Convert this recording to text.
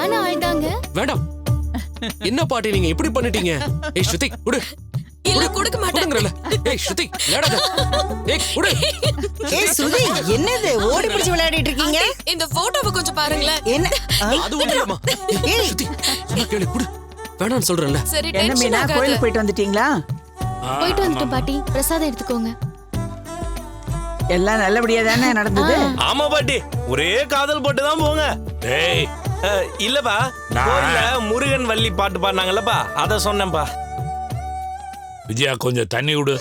வேண்டாம். என்ன பாட்டி நீங்க இப்படி பண்ணிட்டீங்க? ஏய் ஸ்ருதி குடு. இல்ல கொடுக்க மாட்டேன். குடுங்கறல ஏய் ஸ்ருதி விளையாடாத. ஏய் குடு. ஏய் சுதி என்னது? ஓடி பிடிச்சு விளையாடிட்டு இருக்கீங்க? இந்த போட்டோவை கொஞ்சம் பாருங்களேன். என்ன? அது ஒண்ணு இல்லம்மா. ஏய். ஸ்ருதி கேளு குடு. வேணாம்னு சொல்றேன்ல. சரி என்ன டென்ஷன் மீனா ஆகாத. கோயிலுக்கு போயிட்டு வந்துட்டீங்களா? போயிட்டு வந்துட்டோம் பாட்டி. பிரசாதம் எடுத்துக்கோங்க. எல்லாம் நல்லபடியா தானே நடந்தது? ஆமா பாட்டி. ஒரே காதல் போட்டு தான் போங்க. டேய் இல்லப்பா. கோயில்ல முருகன் வள்ளி பாட்டு பாடினாங்கல்லப்பா. அத சொன்னேன்ப்பா. விஜயா கொஞ்சம் தண்ணி விடு